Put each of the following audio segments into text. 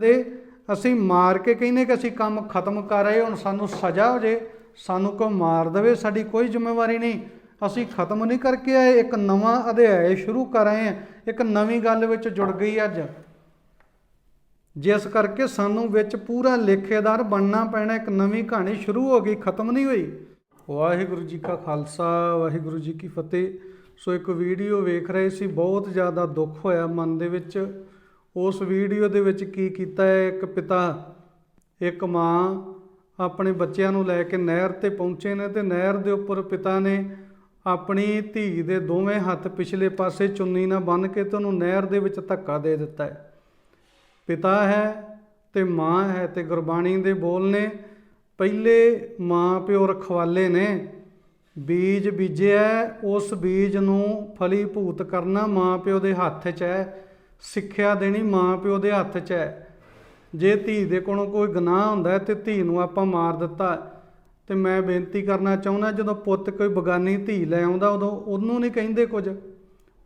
ਦੇ ਅਸੀਂ ਮਾਰ ਕੇ ਕਹਿੰਦੇ ਕਿ ਅਸੀਂ ਕੰਮ ਖਤਮ ਕਰ ਰਹੇ ਹੁਣ ਸਾਨੂੰ ਸਜ਼ਾ ਹੋ ਜੇ, ਸਾਨੂੰ ਕੋ ਮਾਰ ਦੇਵੇ, ਸਾਡੀ ਕੋਈ ਜ਼ਿੰਮੇਵਾਰੀ ਨਹੀਂ। ਅਸੀਂ ਖਤਮ ਨਹੀਂ ਕਰਕੇ ਆਏ, ਇੱਕ ਨਵਾਂ ਅਧਿਆਇ ਸ਼ੁਰੂ ਕਰ ਰਹੇ ਹਾਂ, ਇੱਕ ਨਵੀਂ ਗੱਲ ਵਿੱਚ ਜੁੜ ਗਈ ਅੱਜ। ਜਿਸ ਕਰਕੇ ਸਾਨੂੰ ਵਿੱਚ ਪੂਰਾ ਲੇਖੇਦਾਰ ਬਣਨਾ ਪੈਣਾ, ਇੱਕ ਨਵੀਂ ਕਹਾਣੀ ਸ਼ੁਰੂ ਹੋ ਗਈ, ਖਤਮ ਨਹੀਂ ਹੋਈ। ਵਾਹਿਗੁਰੂ ਜੀ ਕਾ ਖਾਲਸਾ, ਵਾਹਿਗੁਰੂ ਜੀ ਕੀ ਫਤਿਹ। ਸੋ ਇੱਕ ਵੀਡੀਓ ਵੇਖ ਰਹੇ ਸੀ, ਬਹੁਤ ਜ਼ਿਆਦਾ ਦੁੱਖ ਹੋਇਆ ਮਨ ਦੇ ਵਿੱਚ। ਉਸ ਵੀਡੀਓ ਦੇ ਵਿੱਚ ਕੀ ਕੀਤਾ ਹੈ? ਇੱਕ ਪਿਤਾ, ਇੱਕ ਮਾਂ ਆਪਣੇ ਬੱਚਿਆਂ ਨੂੰ ਲੈ ਕੇ ਨਹਿਰ ਤੇ ਪਹੁੰਚੇ ਨੇ ਤੇ ਨਹਿਰ ਦੇ ਉੱਪਰ ਪਿਤਾ ਨੇ ਆਪਣੀ ਧੀ ਦੇ ਦੋਵੇਂ ਹੱਥ ਪਿਛਲੇ ਪਾਸੇ ਚੁੰਨੀ ਨਾਲ ਬੰਨ੍ਹ ਕੇ ਤੇ ਉਹਨੂੰ ਨਹਿਰ ਦੇ ਵਿੱਚ ਧੱਕਾ ਦੇ ਦਿੱਤਾ ਹੈ। ਪਿਤਾ ਹੈ ਤੇ ਮਾਂ ਹੈ ਤੇ ਗੁਰਬਾਣੀ ਦੇ ਬੋਲ ਨੇ ਪਹਿਲੇ ਮਾਂ ਪਿਓ ਰਖਵਾਲੇ ਨੇ। ਬੀਜ ਬੀਜਿਆ, ਉਸ ਬੀਜ ਨੂੰ ਫਲੀਭੂਤ ਕਰਨਾ ਮਾਂ ਪਿਓ ਦੇ ਹੱਥ 'ਚ ਹੈ। ਸਿੱਖਿਆ ਦੇਣੀ ਮਾਂ ਪਿਓ ਦੇ ਹੱਥ 'ਚ ਹੈ। ਜੇ ਧੀ ਦੇ ਕੋਲੋਂ ਕੋਈ ਗੁਨਾਹ ਹੁੰਦਾ ਹੈ ਤੇ ਧੀ ਨੂੰ ਆਪਾਂ ਮਾਰ ਦਿੱਤਾ ਤੇ ਮੈਂ ਬੇਨਤੀ ਕਰਨਾ ਚਾਹੁੰਦਾ, ਜਦੋਂ ਪੁੱਤ ਕੋਈ ਬਗਾਨੀ ਧੀ ਲੈ ਆਉਂਦਾ, ਉਦੋਂ ਉਹਨੂੰ ਨਹੀਂ ਕਹਿੰਦੇ ਕੁਝ।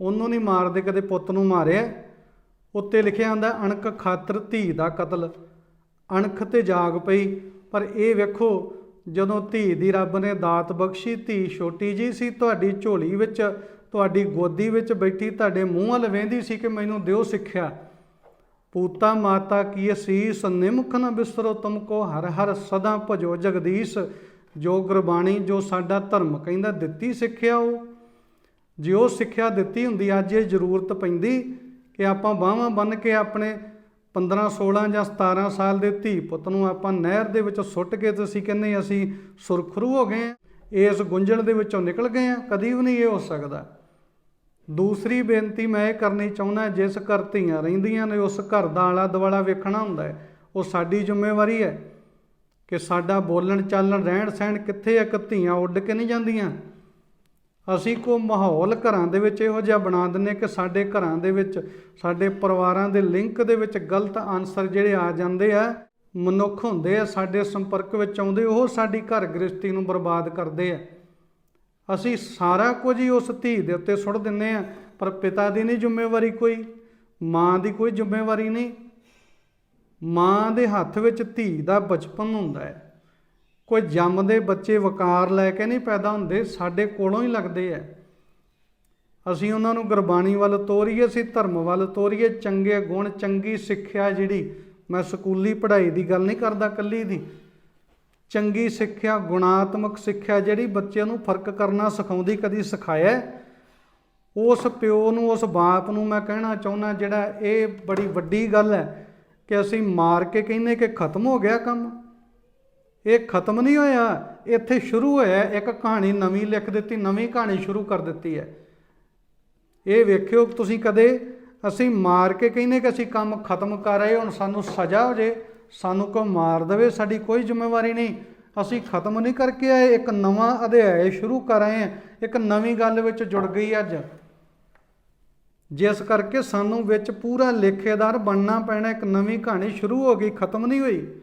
ਉਹਨੂੰ ਨਹੀਂ ਮਾਰਦੇ ਕਦੇ ਪੁੱਤ ਨੂੰ ਮਾਰਿਆ। ਉੱਤੇ ਲਿਖਿਆ ਹੁੰਦਾ, ਅਣਖ ਖਾਤਰ ਧੀ ਦਾ ਕਤਲ। ਅਣਖ ਤੇ ਜਾਗ ਪਈ। ਪਰ ਇਹ ਵੇਖੋ, ਜਦੋਂ ਧੀ ਦੀ ਰੱਬ ਨੇ ਦਾਤ ਬਖਸ਼ੀ, ਧੀ ਛੋਟੀ ਜੀ ਸੀ, ਤੁਹਾਡੀ ਝੋਲੀ ਵਿੱਚ ਤੁਹਾਡੀ ਗੋਦੀ ਵਿੱਚ ਬੈਠੀ ਤੁਹਾਡੇ ਮੂੰਹ ਵੱਲ ਵੇਂਦੀ ਸੀ ਕਿ ਮੈਨੂੰ ਦਿਓ ਸਿੱਖਿਆ। ਪੂਤਾ ਮਾਤਾ ਕੀ ਅਸੀਸ, ਨਿਮਖ ਨ ਬਿਸਰੋ ਤੁਮ ਕੋ, ਹਰ ਹਰ ਸਦਾ ਭਜੋ ਜਗਦੀਸ਼। ਜੋ ਗੁਰਬਾਣੀ, ਜੋ ਸਾਡਾ ਧਰਮ ਕਹਿੰਦਾ ਦਿੱਤੀ ਸਿੱਖਿਆ ਉਹ। ਜੇ ਉਹ ਸਿੱਖਿਆ ਦਿੱਤੀ ਹੁੰਦੀ, ਅੱਜ ਇਹ ਜ਼ਰੂਰਤ ਪੈਂਦੀ ਕਿ ਆਪਾਂ ਬਾਹਾਂ ਬੰਨ ਕੇ ਆਪਣੇ 15 16 ਜਾਂ 17 ਸਾਲ ਦੇ ਧੀ ਪੁੱਤ ਨੂੰ ਆਪਾਂ ਨਹਿਰ ਦੇ ਵਿੱਚ ਸੁੱਟ ਕੇ ਤੇ ਅਸੀਂ ਕਹਿੰਦੇ ਅਸੀਂ ਸੁਰਖਰੂ ਹੋ ਗਏ ਹਾਂ। ਇਸ ਗੁੰਝਣ ਦੇ ਵਿੱਚੋਂ ਨਿਕਲ ਗਏ ਹਾਂ। ਕਦੀ ਵੀ ਨਹੀਂ ਇਹ ਹੋ ਸਕਦਾ। ਦੂਸਰੀ ਬੇਨਤੀ ਮੈਂ ਇਹ ਕਰਨੀ ਚਾਹੁੰਦਾ ਜਿਸ ਘਰ ਧੀਆਂ ਰਹਿੰਦੀਆਂ ਨੇ, ਉਸ ਘਰ ਦਾ ਆਲਾ ਦੁਆਲਾ ਵੇਖਣਾ ਹੁੰਦਾ ਹੈ। ਉਹ ਸਾਡੀ ਜ਼ਿੰਮੇਵਾਰੀ ਹੈ ਕਿ ਸਾਡਾ ਬੋਲਣ, ਚਾਲਣ ਰਹਿਣ ਸਹਿਣ ਕਿੱਥੇ ਹੈ ਇੱਕ ਧੀਆਂ ਉੱਡ ਕੇ ਨਹੀਂ ਜਾਂਦੀਆਂ। ਅਸੀਂ ਕੋ ਮਾਹੌਲ ਘਰਾਂ ਦੇ ਵਿੱਚ ਇਹੋ ਜਿਹਾ ਬਣਾ ਦਿੰਨੇ ਕਿ ਸਾਡੇ ਘਰਾਂ ਦੇ ਵਿੱਚ, ਸਾਡੇ ਪਰਿਵਾਰਾਂ ਦੇ ਲਿੰਕ ਦੇ ਵਿੱਚ ਗਲਤ ਆਨਸਰ ਜਿਹੜੇ ਆ ਜਾਂਦੇ ਆ, ਮਨੁੱਖ ਹੁੰਦੇ ਆ, ਸਾਡੇ ਸੰਪਰਕ ਵਿੱਚ ਆਉਂਦੇ, ਉਹ ਸਾਡੀ ਘਰ ਗ੍ਰਸਤੀ ਨੂੰ ਬਰਬਾਦ ਕਰਦੇ ਆ। ਅਸੀਂ ਸਾਰਾ ਕੁਝ ਹੀ ਉਸ ਧੀ ਦੇ ਉੱਤੇ ਸੁੱਟ ਦਿੰਨੇ ਆ ਪਰ ਪਿਤਾ ਦੀ ਨਹੀਂ ਜ਼ਿੰਮੇਵਾਰੀ ਕੋਈ, ਮਾਂ ਦੀ ਕੋਈ ਜ਼ਿੰਮੇਵਾਰੀ ਨਹੀਂ। ਮਾਂ ਦੇ ਹੱਥ ਵਿੱਚ ਧੀ ਦਾ ਬਚਪਨ ਹੁੰਦਾ ਹੈ। ਕੋਈ ਜੰਮਦੇ ਬੱਚੇ ਵਕਾਰ ਲੈ ਕੇ ਨਹੀਂ ਪੈਦਾ ਹੁੰਦੇ, ਸਾਡੇ ਕੋਲੋਂ ਹੀ ਲੱਗਦੇ ਆ ਅਸੀਂ ਉਹਨਾਂ ਨੂੰ ਗੁਰਬਾਣੀ ਵੱਲ ਤੋਰੀਏ, ਅਸੀਂ ਧਰਮ ਵੱਲ ਤੋਰੀਏ, ਚੰਗੇ ਗੁਣ, ਚੰਗੀ ਸਿੱਖਿਆ ਜਿਹੜੀ ਮੈਂ ਸਕੂਲੀ ਪੜ੍ਹਾਈ ਦੀ ਗੱਲ ਨਹੀਂ ਕਰਦਾ ਕੱਲੀ ਦੀ ਚੰਗੀ ਸਿੱਖਿਆ, ਗੁਣਾਤਮਕ ਸਿੱਖਿਆ ਜਿਹੜੀ ਬੱਚਿਆਂ ਨੂੰ ਫ਼ਰਕ ਕਰਨਾ ਸਿਖਾਉਂਦੀ, ਕਦੀ ਸਿਖਾਇਆ ਉਸ ਪਿਓ ਨੂੰ, ਉਸ ਬਾਪ ਨੂੰ ਮੈਂ ਕਹਿਣਾ ਚਾਹੁੰਦਾ ਜਿਹੜਾ ਇਹ ਬੜੀ ਵੱਡੀ ਗੱਲ ਹੈ ਕਿ ਅਸੀਂ ਮਾਰ ਕੇ ਕਹਿੰਦੇ ਕਿ ਖਤਮ ਹੋ ਗਿਆ ਕੰਮ। ਇਹ ਖਤਮ ਨਹੀਂ ਹੋਇਆ, ਇੱਥੇ ਸ਼ੁਰੂ ਹੋਇਆ, ਇੱਕ ਕਹਾਣੀ ਨਵੀਂ ਲਿਖ ਦਿੱਤੀ, ਨਵੀਂ ਕਹਾਣੀ ਸ਼ੁਰੂ ਕਰ ਦਿੱਤੀ ਹੈ। ਇਹ ਵੇਖਿਓ ਤੁਸੀਂ ਕਦੇ, ਅਸੀਂ ਮਾਰ ਕੇ ਕਹਿੰਦੇ ਕਿ ਅਸੀਂ ਕੰਮ ਖਤਮ ਕਰ ਰਹੇ ਹੁਣ ਸਾਨੂੰ ਸਜ਼ਾ ਹੋ ਜੇ। ਸਾਨੂੰ ਕੋ ਮਾਰ ਦੇਵੇ, ਸਾਡੀ ਕੋਈ ਜ਼ਿੰਮੇਵਾਰੀ ਨਹੀਂ। ਅਸੀਂ ਖਤਮ ਨਹੀਂ ਕਰਕੇ ਆਏ, ਇੱਕ ਨਵਾਂ ਅਧਿਆਇ ਸ਼ੁਰੂ ਕਰ ਰਹੇ ਹਾਂ। ਇੱਕ ਨਵੀਂ ਗੱਲ ਵਿੱਚ ਜੁੜ ਗਈ ਅੱਜ। ਜਿਸ ਕਰਕੇ ਸਾਨੂੰ ਵਿੱਚ ਪੂਰਾ ਲੇਖੇਦਾਰ ਬਣਨਾ ਪੈਣਾ, ਇੱਕ ਨਵੀਂ ਕਹਾਣੀ ਸ਼ੁਰੂ ਹੋ ਗਈ, ਖਤਮ ਨਹੀਂ ਹੋਈ।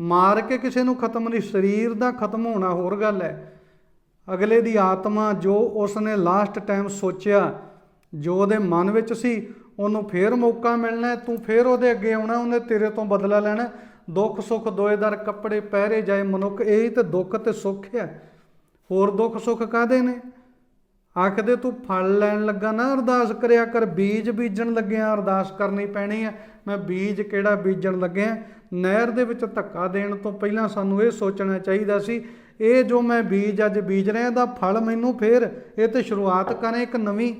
ਮਾਰ ਕੇ ਕਿਸੇ ਨੂੰ ਖਤਮ ਨਹੀਂ, ਸਰੀਰ ਦਾ ਖਤਮ ਹੋਣਾ ਹੋਰ ਗੱਲ ਹੈ। ਅਗਲੇ ਦੀ ਆਤਮਾ ਜੋ ਉਸਨੇ ਲਾਸਟ ਟਾਈਮ ਸੋਚਿਆ, ਜੋ ਉਹਦੇ ਮਨ ਵਿੱਚ ਸੀ ਉਹਨੂੰ ਫੇਰ ਮੌਕਾ ਮਿਲਣਾ ਤੂੰ ਫੇਰ ਉਹਦੇ ਅੱਗੇ ਆਉਣਾ ਉਹਨੇ ਤੇਰੇ ਤੋਂ ਬਦਲਾ ਲੈਣਾ ਦੁੱਖ ਸੁੱਖ ਦੋਏਦਾਰ ਕੱਪੜੇ ਪਹਿਰੇ ਜਾਏ ਮਨੁੱਖ, ਇਹੀ ਤੇ ਦੁੱਖ ਤੇ ਸੁੱਖ ਹੈ। ਹੋਰ ਦੁੱਖ ਸੁੱਖ ਕਾਦੇ ਨੇ? ਆਖਦੇ ਤੂੰ ਫਲ ਲੈਣ ਲੱਗਾ ਨਾ, ਅਰਦਾਸ ਕਰਿਆ ਕਰ, ਬੀਜ ਬੀਜਣ ਲੱਗਿਆ, ਅਰਦਾਸ ਕਰਨੀ ਪੈਣੀ ਹੈ। ਮੈਂ ਬੀਜ ਕਿਹੜਾ ਬੀਜਣ ਲੱਗਿਆ? ਨਹਿਰ ਦੇ ਵਿੱਚ ਧੱਕਾ ਦੇਣ ਤੋਂ ਪਹਿਲਾਂ ਸਾਨੂੰ ਇਹ ਸੋਚਣਾ ਚਾਹੀਦਾ ਸੀ, ਇਹ ਜੋ ਮੈਂ ਬੀਜ ਅੱਜ ਬੀਜ ਰਿਹਾ ਦਾ ਫਲ ਮੈਨੂੰ ਫੇਰ, ਇਹ ਤੇ ਸ਼ੁਰੂਆਤ ਕਰਾਂ ਇੱਕ ਨਵੀਂ।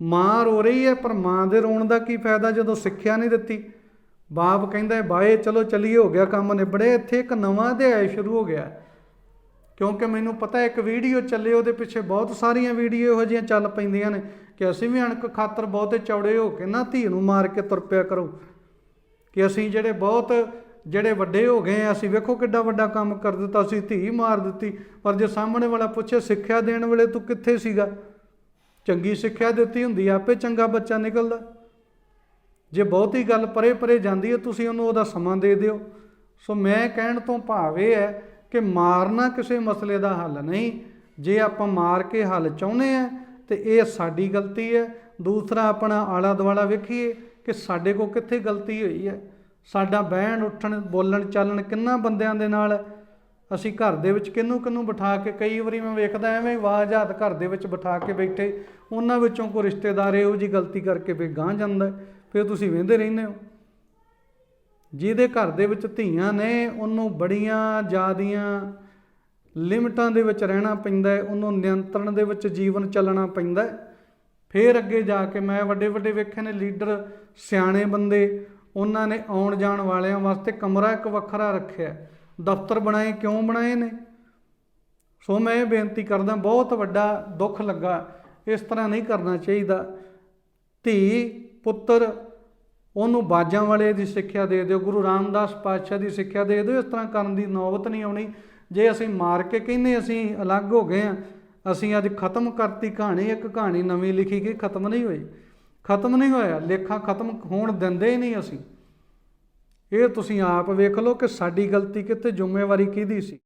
ਮਾਂ ਰੋ ਰਹੀ ਹੈ, ਪਰ ਮਾਂ ਦੇ ਰੋਣ ਦਾ ਕੀ ਫਾਇਦਾ ਜਦੋਂ ਸਿੱਖਿਆ ਨਹੀਂ ਦਿੱਤੀ? ਬਾਪ ਕਹਿੰਦਾ ਬਾਏ, ਚਲੋ ਚੱਲੀਏ, ਹੋ ਗਿਆ ਕੰਮ ਨਿਬੜੇ ਇੱਥੇ ਇੱਕ ਨਵਾਂ ਅਧਿਆਇ ਸ਼ੁਰੂ ਹੋ ਗਿਆ ਕਿਉਂਕਿ ਮੈਨੂੰ ਪਤਾ ਇੱਕ ਵੀਡੀਓ ਚੱਲੇ, ਉਹਦੇ ਪਿੱਛੇ ਬਹੁਤ ਸਾਰੀਆਂ ਵੀਡੀਓ ਇਹੋ ਜਿਹੀਆਂ ਚੱਲ ਪੈਂਦੀਆਂ ਨੇ ਕਿ ਅਸੀਂ ਵੀ ਅਣਕ ਖਾਤਰ ਬਹੁਤੇ ਚੌੜੇ ਹੋ ਕੇ ਨਾ ਧੀ ਨੂੰ ਮਾਰ ਕੇ ਤੁਰ ਪਿਆ ਕਰੋ। ਕਿ ਅਸੀਂ ਜਿਹੜੇ ਬਹੁਤ, ਜਿਹੜੇ ਵੱਡੇ ਹੋ ਗਏ ਆ ਅਸੀਂ ਵੇਖੋ ਕਿੱਡਾ ਵੱਡਾ ਕੰਮ ਕਰ ਦਿੱਤਾ, ਅਸੀਂ ਧੀ ਮਾਰ ਦਿੱਤੀ, ਪਰ ਜੇ ਸਾਹਮਣੇ ਵਾਲਾ ਪੁੱਛੇ, ਸਿੱਖਿਆ ਦੇਣ ਵੇਲੇ ਤੂੰ ਕਿੱਥੇ ਸੀਗਾ? ਚੰਗੀ ਸਿੱਖਿਆ ਦਿੱਤੀ ਹੁੰਦੀ ਆ, ਆਪੇ ਚੰਗਾ ਬੱਚਾ ਨਿਕਲਦਾ। ਜੇ ਬਹੁਤੀ ਗੱਲ ਪਰੇ ਪਰੇ ਜਾਂਦੀ ਹੈ ਤੁਸੀਂ ਉਹਨੂੰ ਉਹਦਾ ਸਮਾਂ ਦੇ ਦਿਓ। ਸੋ ਮੈਂ ਕਹਿਣ ਤੋਂ ਭਾਵ ਇਹ ਹੈ ਕਿ ਮਾਰਨਾ ਕਿਸੇ ਮਸਲੇ ਦਾ ਹੱਲ ਨਹੀਂ। ਜੇ ਆਪਾਂ ਮਾਰ ਕੇ ਹੱਲ ਚਾਹੁੰਦੇ ਆ ਤੇ ਇਹ ਸਾਡੀ ਗਲਤੀ ਹੈ। ਦੂਸਰਾ ਆਪਣਾ ਆਲਾ ਦੁਆਲਾ ਵੇਖੀਏ ਕਿ ਸਾਡੇ ਕੋ ਕਿੱਥੇ ਗਲਤੀ ਹੋਈ ਹੈ। ਸਾਡਾ ਬਹਿਣ ਉੱਠਣ ਬੋਲਣ ਚੱਲਣ ਕਿੰਨਾ ਬੰਦਿਆਂ ਦੇ ਨਾਲ ਅਸੀਂ ਘਰ ਦੇ ਵਿੱਚ ਕਿਹਨੂੰ ਕਿਹਨੂੰ ਬਿਠਾ ਕੇ ਕਈ ਵਾਰੀ ਮੈਂ ਵੇਖਦਾ ਐਵੇਂ ਵਾਜਾਤ ਘਰ ਦੇ ਵਿੱਚ ਬਿਠਾ ਕੇ ਬੈਠੇ ਉਹਨਾਂ ਵਿੱਚੋਂ ਕੋਈ ਰਿਸ਼ਤੇਦਾਰ ਇਹੋ ਜੀ ਗਲਤੀ ਕਰਕੇ ਫੇ ਗਾਂ ਜਾਂਦਾ ਹੈ, ਫਿਰ ਤੁਸੀਂ ਵੇਂਦੇ ਰਹਿੰਦੇ ਹੋ। ਜਿਹਦੇ ਘਰ ਦੇ ਵਿੱਚ ਧੀਆਂ ਨੇ ਉਹਨੂੰ ਬੜੀਆਂ ਜ਼ਿਆਦੀਆਂ ਲਿਮਟਾਂ ਦੇ ਵਿੱਚ ਰਹਿਣਾ ਪੈਂਦਾ ਹੈ ਉਹਨੂੰ ਨਿਯੰਤਰਣ ਦੇ ਵਿੱਚ ਜੀਵਨ ਚੱਲਣਾ ਪੈਂਦਾ ਹੈ। ਫਿਰ ਅੱਗੇ ਜਾ ਕੇ ਮੈਂ ਵੱਡੇ ਵੱਡੇ ਵੇਖੇ ਨੇ ਲੀਡਰ ਸਿਆਣੇ ਬੰਦੇ ਉਹਨਾਂ ਨੇ ਆਉਣ ਜਾਣ ਵਾਲਿਆਂ ਵਾਸਤੇ ਕਮਰਾ ਇੱਕ ਵੱਖਰਾ ਰੱਖਿਆ। ਦਫ਼ਤਰ ਬਣਾਏ, ਕਿਉਂ ਬਣਾਏ ਨੇ? ਸੋ ਮੈਂ ਇਹ ਬੇਨਤੀ ਕਰਦਾ, ਬਹੁਤ ਵੱਡਾ ਦੁੱਖ ਲੱਗਾ, ਇਸ ਤਰ੍ਹਾਂ ਨਹੀਂ ਕਰਨਾ ਚਾਹੀਦਾ। ਧੀ, ਪੁੱਤਰ, ਉਹਨੂੰ ਬਾਜਾਂ ਵਾਲੇ ਦੀ ਸਿੱਖਿਆ ਦੇ ਦਿਓ, ਗੁਰੂ ਰਾਮਦਾਸ ਪਾਤਸ਼ਾਹ ਦੀ ਸਿੱਖਿਆ ਦੇ ਦਿਓ, ਇਸ ਤਰ੍ਹਾਂ ਕਰਨ ਦੀ ਨੌਬਤ ਨਹੀਂ ਆਉਣੀ। ਜੇ ਅਸੀਂ ਮਾਰ ਕੇ ਕਹਿੰਦੇ ਅਸੀਂ ਅਲੱਗ ਹੋ ਗਏ ਆ ਅਸੀਂ ਅੱਜ ਖਤਮ ਕਰਤੀ ਕਹਾਣੀ, ਇੱਕ ਕਹਾਣੀ ਨਵੀਂ ਲਿਖੀ ਗਈ, ਖਤਮ ਨਹੀਂ ਹੋਈ। ਖਤਮ ਨਹੀਂ ਹੋਇਆ, ਲੇਖਾਂ ਖਤਮ ਹੋਣ ਦਿੰਦੇ ਹੀ ਨਹੀਂ ਅਸੀਂ। ਇਹ ਤੁਸੀਂ ਆਪ ਵੇਖ ਲਓ ਕਿ ਸਾਡੀ ਗਲਤੀ ਕਿਤੇ ਜ਼ਿੰਮੇਵਾਰੀ ਕਿਹਦੀ ਸੀ।